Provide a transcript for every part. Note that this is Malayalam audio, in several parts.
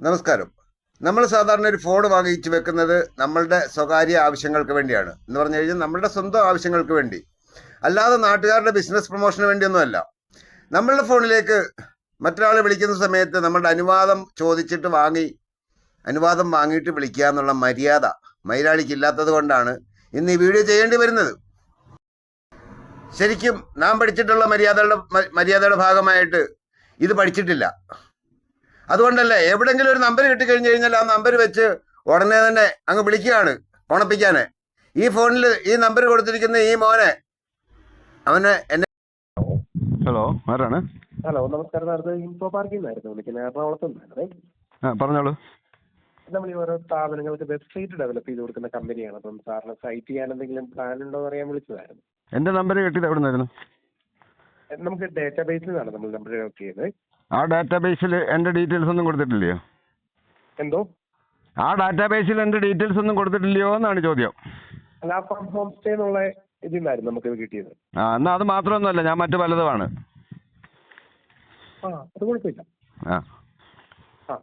നമസ്കാരം. നമ്മൾ സാധാരണ ഒരു ഫോൺ വാങ്ങിച്ചു വെക്കുന്നത് നമ്മളുടെ സ്വകാര്യ ആവശ്യങ്ങൾക്ക് വേണ്ടിയാണ്. എന്ന് പറഞ്ഞു കഴിഞ്ഞാൽ നമ്മളുടെ സ്വന്തം ആവശ്യങ്ങൾക്ക് വേണ്ടി. അല്ലാതെ നാട്ടുകാരുടെ ബിസിനസ് പ്രൊമോഷന് വേണ്ടിയൊന്നുമല്ല. നമ്മളുടെ ഫോണിലേക്ക് മറ്റൊരാൾ വിളിക്കുന്ന സമയത്ത് നമ്മളുടെ അനുവാദം ചോദിച്ചിട്ട് വാങ്ങി അനുവാദം വാങ്ങിയിട്ട് വിളിക്കുക എന്നുള്ള മര്യാദ മൈലാളിക്ക് ഇല്ലാത്തത് കൊണ്ടാണ് ഇന്ന് ഈ വീഡിയോ ചെയ്യേണ്ടി വരുന്നത്. ശരിക്കും നാം പഠിച്ചിട്ടുള്ള മര്യാദകളുടെ മ- മര്യാദയുടെ ഭാഗമായിട്ട് ഇത് പഠിച്ചിട്ടില്ല. അതുകൊണ്ടല്ലേ എവിടെങ്കിലും ഒരു നമ്പർ കിട്ടിക്കഴിഞ്ഞു കഴിഞ്ഞാൽ ആ നമ്പർ വെച്ച് ഉടനെ തന്നെ അങ്ങ് വിളിക്കുകയാണ് ഓണപ്പിക്കാനെ. ഈ ഫോണിൽ ഈ നമ്പർ കൊടുത്തിരിക്കുന്ന ഈ മോനെ അവന് എന്നെ ഹലോ ആരാണ്? ഹലോ നമസ്കാരം. സാർ ഇൻഫോ പാർക്കിൽ നിന്നായിരുന്നു. വിളിക്കുന്നത് എറണാകുളത്ത് നിന്നായിരുന്നേ. പറഞ്ഞോളൂ. നമ്മൾ ഈ ഓരോ സ്ഥാപനങ്ങൾക്ക് വെബ്സൈറ്റ് ഡെവലപ്പ് ചെയ്ത് കൊടുക്കുന്ന കമ്പനിയാണ് അപ്പം സാറിന് സൈറ്റ് ചെയ്യാൻ എന്തെങ്കിലും പ്ലാൻ ഉണ്ടോ എന്ന് അറിയാൻ വിളിച്ചതായിരുന്നു. എന്റെ നമ്പർ കിട്ടിയത് എവിടെ നിന്നായിരുന്നു നമുക്ക് ഡേറ്റാബേസിൽ നിന്നാണ് നമ്മൾ നമ്പർ ഡെവലപ്പ് ചെയ്തത്. ആ ഡാറ്റാബേസിൽ എന്റെ ഡീറ്റെയിൽസ് ഒന്നും കൊടുത്തിട്ടില്ലയോ? എന്തോ? ആ ഡാറ്റാബേസിൽ എന്റെ ഡീറ്റെയിൽസ് ഒന്നും കൊടുത്തിട്ടില്ലയോ എന്നാണ് ചോദ്യം. ഫാം ഹോം സ്റ്റേ എന്നുള്ള ഇതിൽ നമുക്കിത് കിട്ടിയത്. ആ എന്നാൽ അത് മാത്രമൊന്നുമല്ല ഞാൻ മറ്റു പലതുമാണ്. ആ അത് കുഴപ്പമില്ല. ആ. ആ.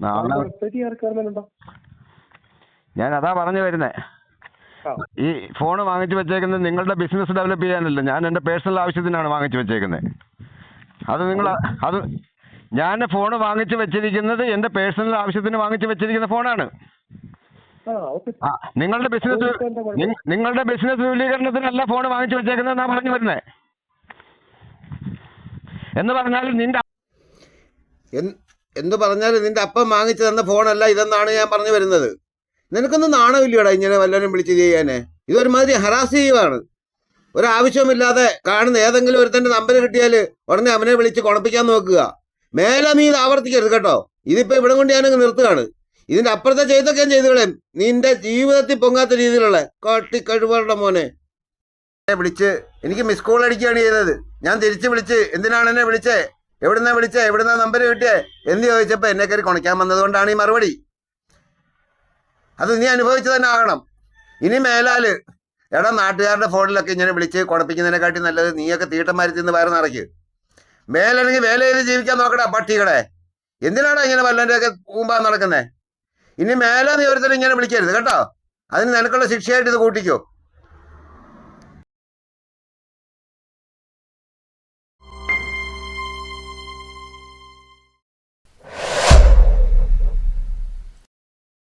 നാളെ വെബ്സൈറ്റ് ചെയ്യാൻ കയറുന്നുണ്ടോ ഞാൻ അതാ പറഞ്ഞു വരുന്നേ. ആ. ഈ ഫോൺ വാങ്ങിച്ചു വെച്ചേക്കുന്നത് നിങ്ങളുടെ ബിസിനസ് ഡെവലപ്പ് ചെയ്യാനല്ല ഞാൻ എന്റെ പേഴ്സണൽ ആവശ്യത്തിനാണ് വാങ്ങിച്ചു വെച്ചേക്കുന്നത്. അത് നിങ്ങൾ അത് ഞാൻ ഫോൺ വാങ്ങിച്ചു വെച്ചിരിക്കുന്നത് എന്റെ പേഴ്സണൽ ആവശ്യത്തിന് വാങ്ങിച്ചു വെച്ചിരിക്കുന്ന ഫോണാണ് ആ നിങ്ങളുടെ ബിസിനസ് നിങ്ങളുടെ ബിസിനസ് വിപുലീകരണത്തിനല്ല ഫോൺ വാങ്ങിച്ചു വെച്ചേക്കുന്നത് എന്നാ പറഞ്ഞു വരുന്നത് എന്ന് പറഞ്ഞാൽ നിന്റെ എന്ന് പറഞ്ഞാൽ പറഞ്ഞാലും നിന്റെ അപ്പം വാങ്ങിച്ചു തന്ന ഫോണല്ല ഇതെന്നാണ് ഞാൻ പറഞ്ഞു വരുന്നത്. നിനക്കൊന്നും നാണമില്ലടാ ഇങ്ങനെ വല്ലവരും വിളിച്ച് ചെയ്യാനേ? ഇതൊരുമാതിരി ഹറാസ് ചെയ്യുവാണ്. ഒരാവശ്യമില്ലാതെ കാണുന്ന ഏതെങ്കിലും ഒരുത്തന്റെ നമ്പർ കിട്ടിയാൽ ഉടനെ അവനെ വിളിച്ച് കുഴപ്പിക്കാൻ നോക്കുക. മേലെ ഇത് ആവർത്തിക്കരുത് കേട്ടോ. ഇതിപ്പോ ഇവിടെ കൊണ്ട് ഞാനങ്ങ് നിർത്തുകയാണ്. ഇതിന്റെ അപ്പുറത്തെ ചെയ്തൊക്കെ ഞാൻ ചെയ്തുകളെ നിന്റെ ജീവിതത്തിൽ പൊങ്ങാത്ത രീതിയിലുള്ള കാട്ടി കഴിവുകളുടെ മോനെ വിളിച്ച് എനിക്ക് മിസ് കോൾ അടിക്കുകയാണ് ചെയ്തത്. ഞാൻ തിരിച്ച് വിളിച്ച് എന്തിനാണ് എന്നെ വിളിച്ചേ? എവിടുന്നാ വിളിച്ചേ? എവിടുന്നാ നമ്പർ കിട്ടിയേ? എന്ത് ചോദിച്ചപ്പോൾ എന്നെ കയറി കുണയ്ക്കാൻ വന്നതുകൊണ്ടാണ് ഈ മറുപടി. അത് നീ അനുഭവിച്ചു തന്നെ ആകണം. ഇനി മേലാൽ എടാ നാട്ടുകാരുടെ ഫോണിലൊക്കെ ഇങ്ങനെ വിളിച്ച് കുഴപ്പിക്കുന്നതിനെക്കാട്ടി നല്ലത് നീയൊക്കെ തീട്ടന്മാരി തിന്ന് വയറ് നിറയ്ക്ക്. മേലല്ലെങ്കിൽ വേല ചെയ്ത് ജീവിക്കാൻ നോക്കടാ പട്ടികളെ. എന്തിനാണോ ഇങ്ങനെ വല്ലന്റെയൊക്കെ കൂമ്പാൻ നടക്കുന്നത് ഇനി മേലെ നീ ഒരുത്തരും ഇങ്ങനെ വിളിക്കരുത് കേട്ടോ? അതിന് നിനക്കുള്ള ശിക്ഷയായിട്ട് ഇത് കൂട്ടിക്കോ.